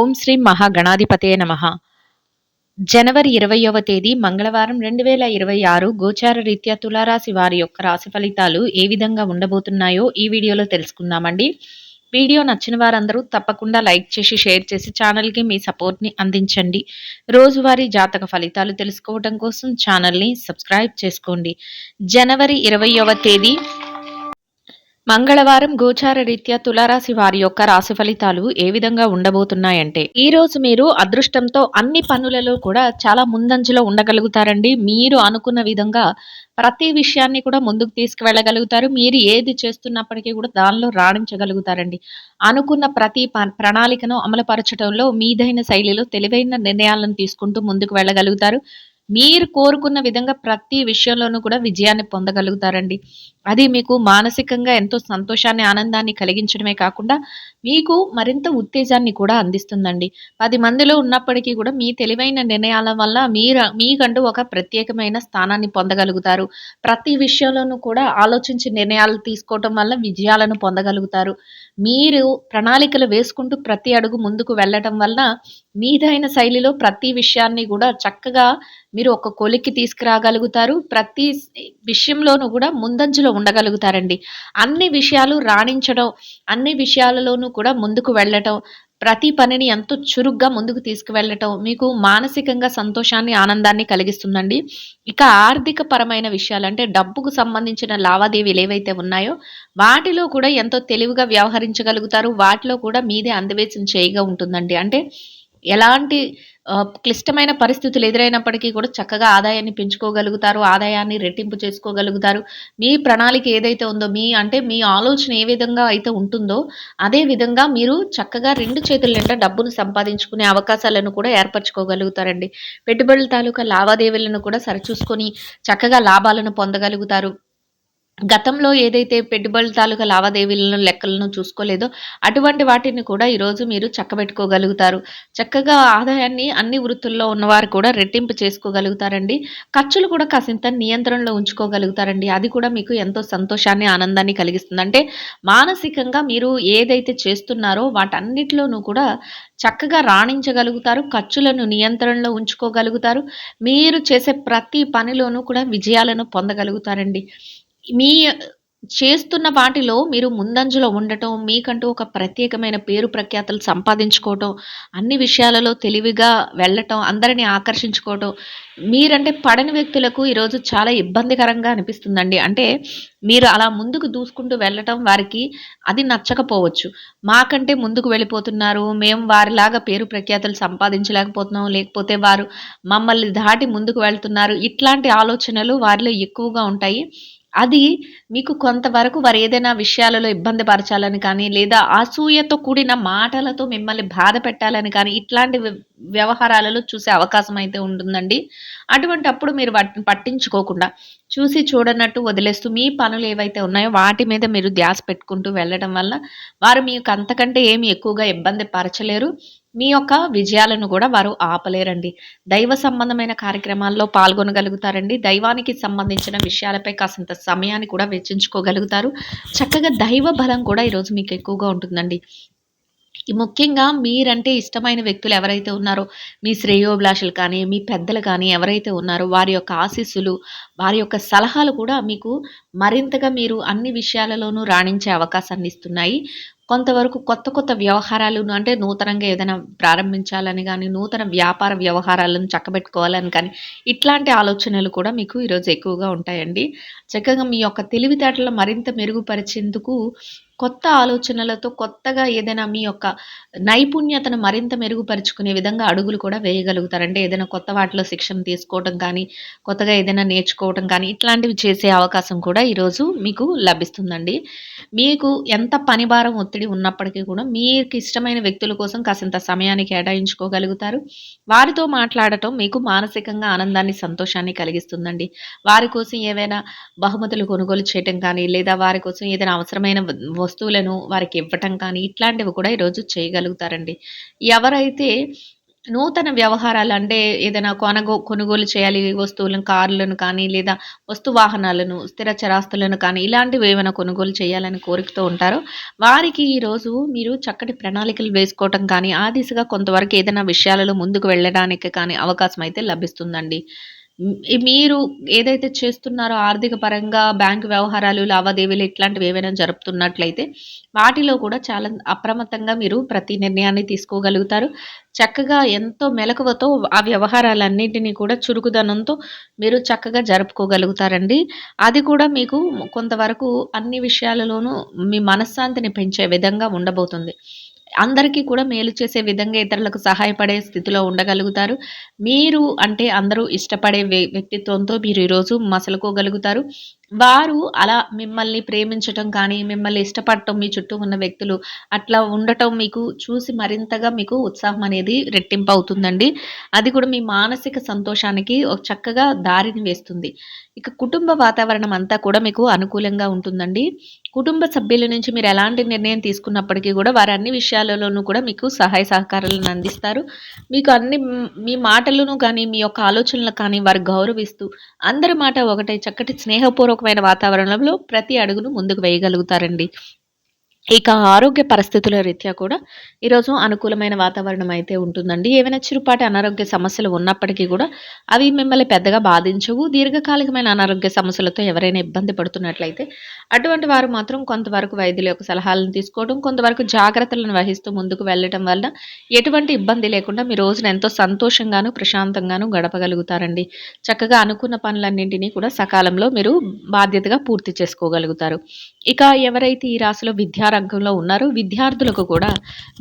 ఓం శ్రీ మహాగణాధిపతే నమ. జనవరి ఇరవయవ తేదీ మంగళవారం రెండు వేల ఇరవై ఆరు గోచార రీత్యా తులారాశి వారి యొక్క రాశి ఫలితాలు ఏ విధంగా ఉండబోతున్నాయో ఈ వీడియోలో తెలుసుకుందామండి. వీడియో నచ్చిన వారందరూ తప్పకుండా లైక్ చేసి షేర్ చేసి ఛానల్కి మీ సపోర్ట్ని అందించండి. రోజువారీ జాతక ఫలితాలు తెలుసుకోవడం కోసం ఛానల్ని సబ్స్క్రైబ్ చేసుకోండి. జనవరి ఇరవయవ తేదీ మంగళవారం గోచార రీత్యా తులారాశి వారి యొక్క రాశి ఫలితాలు ఏ విధంగా ఉండబోతున్నాయంటే ఈ రోజు మీరు అదృష్టంతో అన్ని పనులలో కూడా చాలా ముందంజలో ఉండగలుగుతారండి. మీరు అనుకున్న విధంగా ప్రతి విషయాన్ని కూడా ముందుకు తీసుకువెళ్ళగలుగుతారు. మీరు ఏది చేస్తున్నప్పటికీ కూడా దానిలో రాణించగలుగుతారండి. అనుకున్న ప్రతి ప్రణాళికను అమలుపరచడంలో మీదైన శైలిలో తెలివైన నిర్ణయాలను తీసుకుంటూ ముందుకు వెళ్ళగలుగుతారు. మీరు కోరుకున్న విధంగా ప్రతి విషయంలోనూ కూడా విజయాన్ని పొందగలుగుతారండి. అది మీకు మానసికంగా ఎంతో సంతోషాన్ని ఆనందాన్ని కలిగించడమే కాకుండా మీకు మరింత ఉత్తేజాన్ని కూడా అందిస్తుందండి. పది మందిలో ఉన్నప్పటికీ కూడా మీ తెలివైన నిర్ణయాల వల్ల మీరు మీకంటూ ఒక ప్రత్యేకమైన స్థానాన్ని పొందగలుగుతారు. ప్రతి విషయంలోనూ కూడా ఆలోచించి నిర్ణయాలు తీసుకోవటం వల్ల విజయాలను పొందగలుగుతారు. మీరు ప్రణాళికలు వేసుకుంటూ ప్రతి అడుగు ముందుకు వెళ్ళటం వల్ల మీదైన శైలిలో ప్రతి విషయాన్ని కూడా చక్కగా మీరు ఒక కొలిక్కి తీసుకురాగలుగుతారు. ప్రతి విషయంలోనూ కూడా ముందంజలో ఉండగలుగుతారండి. అన్ని విషయాలు రాణించడం అన్ని విషయాలలోనూ కూడా ముందుకు వెళ్ళటం ప్రతి పనిని ఎంతో చురుగ్గా ముందుకు తీసుకువెళ్ళటం మీకు మానసికంగా సంతోషాన్ని ఆనందాన్ని కలిగిస్తుందండి. ఇక ఆర్థిక పరమైన విషయాలు అంటే డబ్బుకు సంబంధించిన లావాదేవీలు ఏవైతే ఉన్నాయో వాటిలో కూడా ఎంతో తెలివిగా వ్యవహరించగలుగుతారు. వాటిలో కూడా మీదే అందవేసిన చేయగా ఉంటుందండి. అంటే ఎలాంటి క్లిష్టమైన పరిస్థితులు ఎదురైనప్పటికీ కూడా చక్కగా ఆదాయాన్ని పెంచుకోగలుగుతారు ఆదాయాన్ని రెట్టింపు చేసుకోగలుగుతారు. మీ ప్రణాళిక ఏదైతే ఉందో మీ అంటే మీ ఆలోచన ఏ విధంగా అయితే ఉంటుందో అదే విధంగా మీరు చక్కగా రెండు చేతుల నిండా డబ్బును సంపాదించుకునే అవకాశాలను కూడా ఏర్పరచుకోగలుగుతారండి. పెట్టుబడుల తాలూకా లావాదేవీలను కూడా సరిచూసుకొని చక్కగా లాభాలను పొందగలుగుతారు. గతంలో ఏదైతే పెట్టుబడుల తాలూకా లావాదేవీలను లెక్కలను చూసుకోలేదో అటువంటి వాటిని కూడా ఈరోజు మీరు చక్కబెట్టుకోగలుగుతారు. చక్కగా ఆదాయాన్ని అన్ని వృత్తుల్లో ఉన్నవారు కూడా రెట్టింపు చేసుకోగలుగుతారండి. ఖర్చులు కూడా కాసింత నియంత్రణలో ఉంచుకోగలుగుతారండి. అది కూడా మీకు ఎంతో సంతోషాన్ని ఆనందాన్ని కలిగిస్తుంది. అంటే మానసికంగా మీరు ఏదైతే చేస్తున్నారో వాటన్నిటిలోనూ కూడా చక్కగా రాణించగలుగుతారు. ఖర్చులను నియంత్రణలో ఉంచుకోగలుగుతారు. మీరు చేసే ప్రతి పనిలోనూ కూడా విజయాలను పొందగలుగుతారండి. మీ చేస్తున్న వాటిలో మీరు ముందంజలో ఉండటం మీకంటూ ఒక ప్రత్యేకమైన పేరు ప్రఖ్యాతలు సంపాదించుకోవటం అన్ని విషయాలలో తెలివిగా వెళ్ళటం అందరినీ ఆకర్షించుకోవటం మీరంటే పడని వ్యక్తులకు ఈరోజు చాలా ఇబ్బందికరంగా అనిపిస్తుందండి. అంటే మీరు అలా ముందుకు దూసుకుంటూ వెళ్ళటం వారికి అది నచ్చకపోవచ్చు. మాకంటే ముందుకు వెళ్ళిపోతున్నారు మేము వారిలాగా పేరు ప్రఖ్యాతలు సంపాదించలేకపోతున్నాం లేకపోతే వారు మమ్మల్ని దాటి ముందుకు వెళ్తున్నారు. ఇట్లాంటి ఆలోచనలు వారిలో ఎక్కువగా ఉంటాయి. అది మీకు కొంతవరకు వారు ఏదైనా విషయాలలో ఇబ్బంది పరచాలని కానీ లేదా అసూయతో కూడిన మాటలతో మిమ్మల్ని బాధ పెట్టాలని కానీ ఇట్లాంటి వ్యవహారాలలో చూసే అవకాశం అయితే ఉంటుందండి. అటువంటి అప్పుడు మీరు వాటిని పట్టించుకోకుండా చూసి చూడనట్టు వదిలేస్తూ మీ పనులు ఏవైతే ఉన్నాయో వాటి మీద మీరు ధ్యాస పెట్టుకుంటూ వెళ్ళడం వల్ల వారు మీకు అంతకంటే ఏమి ఎక్కువగా ఇబ్బంది పరచలేరు. మీ యొక్క విజయాలను కూడా వారు ఆపలేరండి. దైవ సంబంధమైన కార్యక్రమాల్లో పాల్గొనగలుగుతారండి. దైవానికి సంబంధించిన విషయాలపై కాసంత సమయాన్ని కూడా వెచ్చించుకోగలుగుతారు. చక్కగా దైవ బలం కూడా ఈరోజు మీకు ఎక్కువగా ఉంటుందండి. ముఖ్యంగా మీరంటే ఇష్టమైన వ్యక్తులు ఎవరైతే ఉన్నారో మీ శ్రేయోభిలాషులు కానీ మీ పెద్దలు కానీ ఎవరైతే ఉన్నారో వారి యొక్క ఆశీస్సులు వారి యొక్క సలహాలు కూడా మీకు మరింతగా మీరు అన్ని విషయాలలోనూ రాణించే అవకాశాన్ని ఇస్తున్నాయి. కొంతవరకు కొత్త కొత్త వ్యవహారాలను అంటే నూతనంగా ఏదైనా ప్రారంభించాలని కానీ నూతన వ్యాపార వ్యవహారాలను చక్కబెట్టుకోవాలని కానీ ఇట్లాంటి ఆలోచనలు కూడా మీకు ఈరోజు ఎక్కువగా ఉంటాయండి. చక్కగా మీ యొక్క తెలివితేటలు మరింత మెరుగుపరిచేందుకు కొత్త ఆలోచనలతో కొత్తగా ఏదైనా మీ యొక్క నైపుణ్యతను మరింత మెరుగుపరుచుకునే విధంగా అడుగులు కూడా వేయగలుగుతారు. అంటే ఏదైనా కొత్త వాటిలో శిక్షణ తీసుకోవడం కానీ కొత్తగా ఏదైనా నేర్చుకోవడం కానీ ఇట్లాంటివి చేసే అవకాశం కూడా ఈరోజు మీకు లభిస్తుందండి. మీకు ఎంత పని భారం ఒత్తిడి ఉన్నప్పటికీ కూడా మీకు ఇష్టమైన వ్యక్తుల కోసం కాసింత సమయాన్ని కేటాయించుకోగలుగుతారు. వారితో మాట్లాడటం మీకు మానసికంగా ఆనందాన్ని సంతోషాన్ని కలిగిస్తుందండి. వారి కోసం ఏవైనా బహుమతులు కొనుగోలు చేయటం కానీ లేదా వారి కోసం ఏదైనా అవసరమైన వస్తువులను వారికి ఇవ్వటం కానీ ఇట్లాంటివి కూడా ఈరోజు చేయగలుగుతారండి. ఎవరైతే నూతన వ్యవహారాలు అంటే ఏదైనా కొనగో కొనుగోలు చేయాలి వస్తువులను కార్లను కానీ లేదా వస్తు వాహనాలను స్థిర చరాస్తులను కానీ ఇలాంటివి ఏమైనా కొనుగోలు చేయాలని కోరికతో ఉంటారో వారికి ఈరోజు మీరు చక్కటి ప్రణాళికలు వేసుకోవటం కానీ ఆ దిశగా కొంతవరకు ఏదైనా విషయాలలో ముందుకు వెళ్ళడానికి కానీ అవకాశం అయితే లభిస్తుందండి. మీరు ఏదైతే చేస్తున్నారో ఆర్థిక పరంగా బ్యాంకు వ్యవహారాలు లావాదేవీలు ఇట్లాంటివి ఏవైనా జరుపుతున్నట్లయితే వాటిలో కూడా చాలా అప్రమత్తంగా మీరు ప్రతి నిర్ణయాన్ని తీసుకోగలుగుతారు. చక్కగా ఎంతో మెలకువతో ఆ వ్యవహారాలన్నింటినీ కూడా చురుకుదనంతో మీరు చక్కగా జరుపుకోగలుగుతారండి. అది కూడా మీకు కొంతవరకు అన్ని విషయాలలోనూ మీ మనశ్శాంతిని పెంచే విధంగా ఉండబోతుంది. అందరికీ కూడా మేలు చేసే విధంగా ఇతరులకు సహాయపడే స్థితిలో ఉండగలుగుతారు. మీరు అంటే అందరూ ఇష్టపడే వ్యక్తిత్వంతో మీరు ఈరోజు మసలుకోగలుగుతారు. వారు అలా మిమ్మల్ని ప్రేమించటం కానీ మిమ్మల్ని ఇష్టపడటం మీ చుట్టూ ఉన్న వ్యక్తులు అట్లా ఉండటం మీకు చూసి మరింతగా మీకు ఉత్సాహం అనేది రెట్టింపు అవుతుందండి. అది కూడా మీ మానసిక సంతోషానికి ఒక చక్కగా దారిని వేస్తుంది. ఇక కుటుంబ వాతావరణం అంతా కూడా మీకు అనుకూలంగా ఉంటుందండి. కుటుంబ సభ్యుల నుంచి మీరు ఎలాంటి నిర్ణయం తీసుకున్నప్పటికీ కూడా వారు అన్ని విషయాలలోనూ కూడా మీకు సహాయ సహకారాలను అందిస్తారు. మీకు అన్ని మీ మాటలను కానీ మీ యొక్క ఆలోచనలు కానీ వారు గౌరవిస్తూ అందరి మాట ఒకటే చక్కటి స్నేహపూర్వక వాతావరణంలో ప్రతి అడుగును ముందుకు వేయగలుగుతారండి. ఇక ఆరోగ్య పరిస్థితుల రీత్యా కూడా ఈరోజు అనుకూలమైన వాతావరణం అయితే ఉంటుందండి. ఏవైనా చిరుపాటి అనారోగ్య సమస్యలు ఉన్నప్పటికీ కూడా అవి మిమ్మల్ని పెద్దగా బాధించవు. దీర్ఘకాలికమైన అనారోగ్య సమస్యలతో ఎవరైనా ఇబ్బంది పడుతున్నట్లయితే అటువంటి వారు మాత్రం కొంతవరకు వైద్యుల యొక్క సలహాలను తీసుకోవడం కొంతవరకు జాగ్రత్తలను వహిస్తూ ముందుకు వెళ్ళటం వల్ల ఎటువంటి ఇబ్బంది లేకుండా మీ రోజున ఎంతో సంతోషంగాను ప్రశాంతంగాను గడపగలుగుతారండి. చక్కగా అనుకున్న పనులన్నింటినీ కూడా సకాలంలో మీరు బాధ్యతగా పూర్తి చేసుకోగలుగుతారు. ఇక ఎవరైతే ఈ రాశిలో రంగంలో ఉన్నారు. విద్యార్థులకు కూడా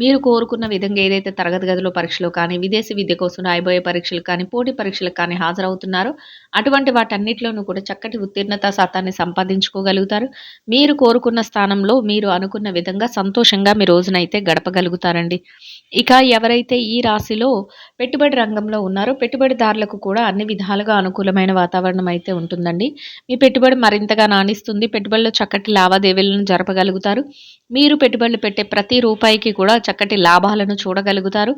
మీరు కోరుకున్న విధంగా ఏదైతే తరగతి గదిలో పరీక్షలు కానీ విదేశీ విద్య కోసం రాయబోయే పరీక్షలు కానీ పోటీ పరీక్షలకు కానీ హాజరవుతున్నారో అటువంటి వాటన్నిటిలోనూ కూడా చక్కటి ఉత్తీర్ణత శాతాన్ని సంపాదించుకోగలుగుతారు. మీరు కోరుకున్న స్థానంలో మీరు అనుకున్న విధంగా సంతోషంగా మీ రోజునైతే గడపగలుగుతారండి. ఇక ఎవరైతే ఈ రాశిలో పెట్టుబడి రంగంలో ఉన్నారో పెట్టుబడిదారులకు కూడా అన్ని విధాలుగా అనుకూలమైన వాతావరణం అయితే ఉంటుందండి. మీ పెట్టుబడి మరింతగా నాణిస్తుంది. పెట్టుబడిలో చక్కటి లావాదేవీలను జరపగలుగుతారు. మీరు పెట్టుబడులు పెట్టే ప్రతి రూపాయికి కూడా చక్కటి లాభాలను చూడగలుగుతారు.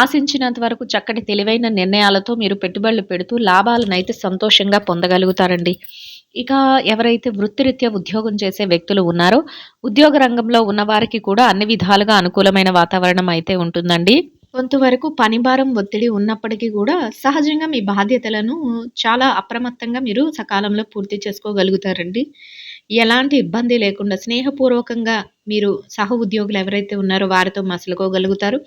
ఆశించినంత వరకు చక్కటి తెలివైన నిర్ణయాలతో మీరు పెట్టుబడులు పెడుతూ లాభాలను అయితే సంతోషంగా పొందగలుగుతారండి. ఇక ఎవరైతే వృత్తిరీత్యా ఉద్యోగం చేసే వ్యక్తులు ఉన్నారో ఉద్యోగ రంగంలో ఉన్నవారికి కూడా అన్ని విధాలుగా అనుకూలమైన వాతావరణం అయితే ఉంటుందండి. కొంతవరకు పనిభారం ఒత్తిడి ఉన్నప్పటికీ కూడా సహజంగా మీ బాధ్యతలను చాలా అప్రమత్తంగా మీరు సకాలంలో పూర్తి చేసుకోగలుగుతారండి. ఎలాంటి ఇబ్బంది లేకుండా స్నేహపూర్వకంగా మీరు సహ ఉద్యోగులు ఎవరైతే ఉన్నారో వారితో మసలుకోగలుగుతారు.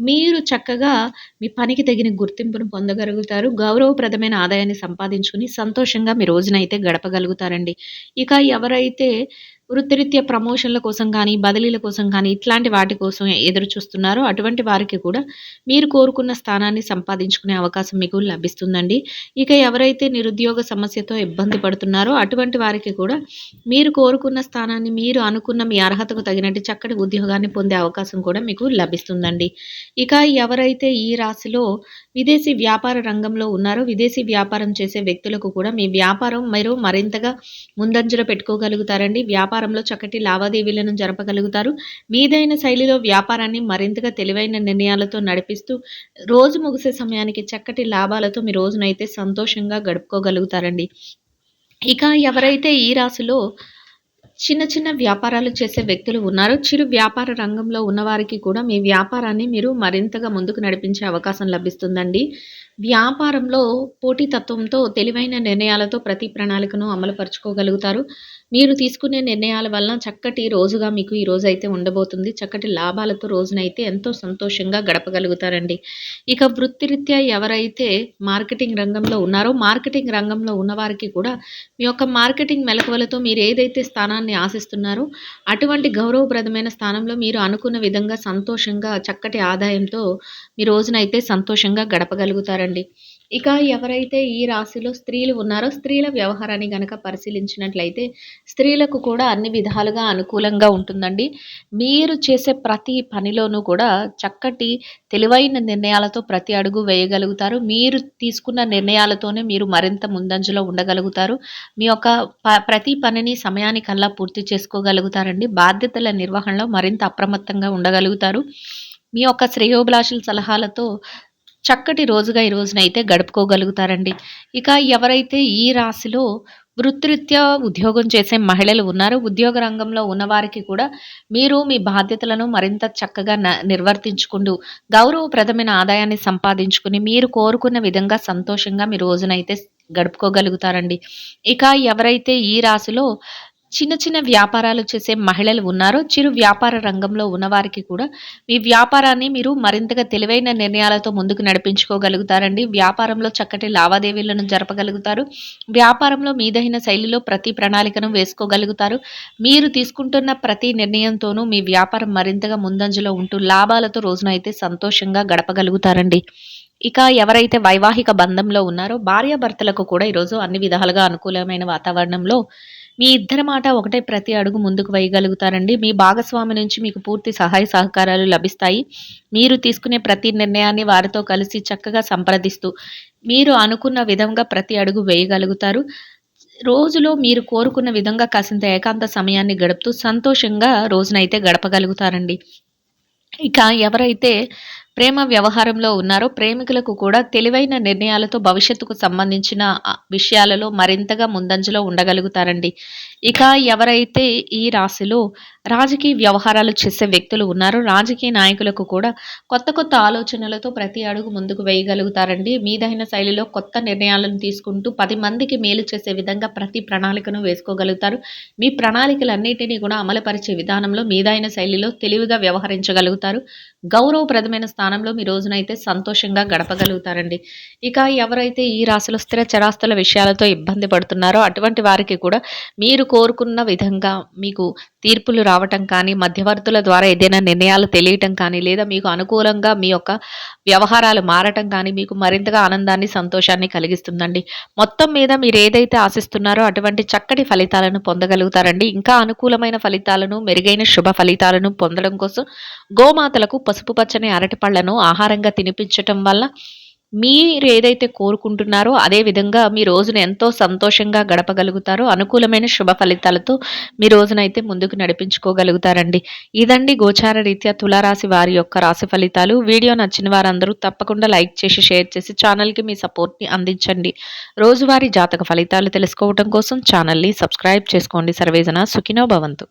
మీరు చక్కగా మీ పనికి తగిన గుర్తింపును పొందగలుగుతారు. గౌరవప్రదమైన ఆదాయాన్ని సంపాదించుకుని సంతోషంగా మీ రోజునైతే గడపగలుగుతారండి. ఇక ఎవరైతే వృత్తిరీత్యా ప్రమోషన్ల కోసం కానీ బదిలీల కోసం కానీ ఇట్లాంటి వాటి కోసం ఎదురు చూస్తున్నారో అటువంటి వారికి కూడా మీరు కోరుకున్న స్థానాన్ని సంపాదించుకునే అవకాశం మీకు లభిస్తుందండి. ఇక ఎవరైతే నిరుద్యోగ సమస్యతో ఇబ్బంది పడుతున్నారో అటువంటి వారికి కూడా మీరు కోరుకున్న స్థానాన్ని మీరు అనుకున్న మీ అర్హతకు తగినట్టు చక్కటి ఉద్యోగాన్ని పొందే అవకాశం కూడా మీకు లభిస్తుందండి. ఇక ఎవరైతే ఈ రాశిలో విదేశీ వ్యాపార రంగంలో ఉన్నారో విదేశీ వ్యాపారం చేసే వ్యక్తులకు కూడా మీ వ్యాపారం మీరు మరింతగా ముందంజలో పెట్టుకోగలుగుతారండి. వ్యాపారంలో చక్కటి లావాదేవీలను జరపగలుగుతారు. మీదైన శైలిలో వ్యాపారాన్ని మరింతగా తెలివైన నిర్ణయాలతో నడిపిస్తూ రోజు ముగిసే సమయానికి చక్కటి లాభాలతో మీ రోజునైతే సంతోషంగా గడుపుకోగలుగుతారండి. ఇక ఎవరైతే ఈ రాశిలో చిన్న చిన్న వ్యాపారాలు చేసే వ్యక్తులు ఉన్నారో చిరు వ్యాపార రంగంలో ఉన్నవారికి కూడా మీ వ్యాపారాన్ని మీరు మరింతగా ముందుకు నడిపించే అవకాశం లభిస్తుందండి. వ్యాపారంలో పోటీతత్వంతో తెలివైన నిర్ణయాలతో ప్రతి ప్రణాళికను అమలుపరుచుకోగలుగుతారు. మీరు తీసుకునే నిర్ణయాల వలన చక్కటి రోజుగా మీకు ఈ రోజు అయితే ఉండబోతుంది. చక్కటి లాభాలతో రోజునైతే ఎంతో సంతోషంగా గడపగలుగుతారండి. ఇక వృత్తిరీత్యా ఎవరైతే మార్కెటింగ్ రంగంలో ఉన్నారో మార్కెటింగ్ రంగంలో ఉన్నవారికి కూడా మీ యొక్క మార్కెటింగ్ మెలకువలతో మీరు ఏదైతే స్థానాన్ని ఆశిస్తున్నారో అటువంటి గౌరవప్రదమైన స్థానంలో మీరు అనుకున్న విధంగా సంతోషంగా చక్కటి ఆదాయంతో మీ రోజునైతే సంతోషంగా గడపగలుగుతారండి. ఇక ఎవరైతే ఈ రాశిలో స్త్రీలు ఉన్నారో స్త్రీల వ్యవహారాన్ని గనక పరిశీలించినట్లయితే స్త్రీలకు కూడా అన్ని విధాలుగా అనుకూలంగా ఉంటుందండి. మీరు చేసే ప్రతి పనిలోనూ కూడా చక్కటి తెలివైన నిర్ణయాలతో ప్రతి అడుగు వేయగలుగుతారు. మీరు తీసుకున్న నిర్ణయాలతోనే మీరు మరింత ముందంజలో ఉండగలుగుతారు. మీ యొక్క ప ప్రతి పనిని సమయానికల్లా పూర్తి చేసుకోగలుగుతారండి. బాధ్యతల నిర్వహణలో మరింత అప్రమత్తంగా ఉండగలుగుతారు. మీ యొక్క శ్రేయోభిలాషుల సలహాలతో చక్కటి రోజుగా ఈ రోజునైతే గడుపుకోగలుగుతారండి. ఇక ఎవరైతే ఈ రాశిలో వృత్తిరీత్యా ఉద్యోగం చేసే మహిళలు ఉన్నారో, ఉద్యోగ రంగంలో ఉన్నవారికి కూడా మీరు మీ బాధ్యతలను మరింత చక్కగా న నిర్వర్తించుకుంటూ, గౌరవప్రదమైన ఆదాయాన్ని సంపాదించుకుని, మీరు కోరుకున్న విధంగా సంతోషంగా మీ రోజునైతే గడుపుకోగలుగుతారండి. ఇక ఎవరైతే ఈ రాశిలో చిన్న చిన్న వ్యాపారాలు చేసే మహిళలు ఉన్నారో, చిరు వ్యాపార రంగంలో ఉన్నవారికి కూడా మీ వ్యాపారాన్ని మీరు మరింతగా తెలివైన నిర్ణయాలతో ముందుకు నడిపించుకోగలుగుతారండి. వ్యాపారంలో చక్కటి లావాదేవీలను జరపగలుగుతారు. వ్యాపారంలో మీదైన శైలిలో ప్రతి ప్రణాళికను వేసుకోగలుగుతారు. మీరు తీసుకుంటున్న ప్రతి నిర్ణయంతోనూ మీ వ్యాపారం మరింతగా ముందంజలో ఉంటూ లాభాలతో రోజునైతే సంతోషంగా గడపగలుగుతారండి. ఇక ఎవరైతే వైవాహిక బంధంలో ఉన్నారో భార్యాభర్తలకు కూడా ఈరోజు అన్ని విధాలుగా అనుకూలమైన వాతావరణంలో మీ ఇద్దరి మాట ఒకటే ప్రతి అడుగు ముందుకు వేయగలుగుతారండి. మీ భాగస్వామి నుంచి మీకు పూర్తి సహాయ సహకారాలు లభిస్తాయి. మీరు తీసుకునే ప్రతి నిర్ణయాన్ని వారితో కలిసి చక్కగా సంప్రదిస్తూ మీరు అనుకున్న విధంగా ప్రతి అడుగు వేయగలుగుతారు. రోజులో మీరు కోరుకున్న విధంగా కాసింత ఏకాంత సమయాన్ని గడుపుతూ సంతోషంగా రోజునైతే గడపగలుగుతారండి. ఇక ఎవరైతే ప్రేమ వ్యవహారంలో ఉన్నారో ప్రేమికులకు కూడా తెలివైన నిర్ణయాలతో భవిష్యత్తుకు సంబంధించిన విషయాలలో మరింతగా ముందంజలో ఉండగలుగుతారండి. ఇక ఎవరైతే ఈ రాశిలో రాజకీయ వ్యవహారాలు చేసే వ్యక్తులు ఉన్నారో రాజకీయ నాయకులకు కూడా కొత్త కొత్త ఆలోచనలతో ప్రతి అడుగు ముందుకు వేయగలుగుతారండి. మీదైన శైలిలో కొత్త నిర్ణయాలను తీసుకుంటూ పది మందికి మేలు చేసే విధంగా ప్రతి ప్రణాళికను వేసుకోగలుగుతారు. మీ ప్రణాళికలన్నింటినీ కూడా అమలుపరిచే విధానంలో మీదైన శైలిలో తెలివిగా వ్యవహరించగలుగుతారు. గౌరవప్రదమైన స్థానంలో మీ రోజునైతే సంతోషంగా గడపగలుగుతారండి. ఇక ఎవరైతే ఈ రాశిలో స్థిర చరాస్తుల విషయాలతో ఇబ్బంది పడుతున్నారో అటువంటి వారికి కూడా మీరు కోరుకున్న విధంగా మీకు తీర్పులు రావటం కానీ, మధ్యవర్తుల ద్వారా ఏదైనా నిర్ణయాలు తెలియటం కానీ, లేదా మీకు అనుకూలంగా మీ యొక్క వ్యవహారాలు మారటం కానీ మీకు మరింతగా ఆనందాన్ని, సంతోషాన్ని కలిగిస్తుందండి. మొత్తం మీద మీరు ఏదైతే ఆశిస్తున్నారో అటువంటి చక్కటి ఫలితాలను పొందగలుగుతారండి. ఇంకా అనుకూలమైన ఫలితాలను, మెరుగైన శుభ ఫలితాలను పొందడం కోసం గోమాతలకు పసుపు పచ్చని అరటిపళ్ళను ఆహారంగా తినిపించటం వల్ల మీరు ఏదైతే కోరుకుంటున్నారో అదే విధంగా మీ రోజును ఎంతో సంతోషంగా గడపగలుగుతారో, అనుకూలమైన శుభ ఫలితాలతో మీ రోజునైతే ముందుకు నడిపించుకోగలుగుతారండి. ఇదండి గోచార రీత్యా తులారాశి వారి యొక్క రాశి ఫలితాలు. వీడియో నచ్చిన వారందరూ తప్పకుండా లైక్ చేసి, షేర్ చేసి ఛానల్‌కి మీ సపోర్ట్‌ని అందించండి. రోజువారీ జాతక ఫలితాలు తెలుసుకోవటం కోసం ఛానల్‌ని సబ్స్క్రైబ్ చేసుకోండి. సర్వేజన సుఖినో భవంతు.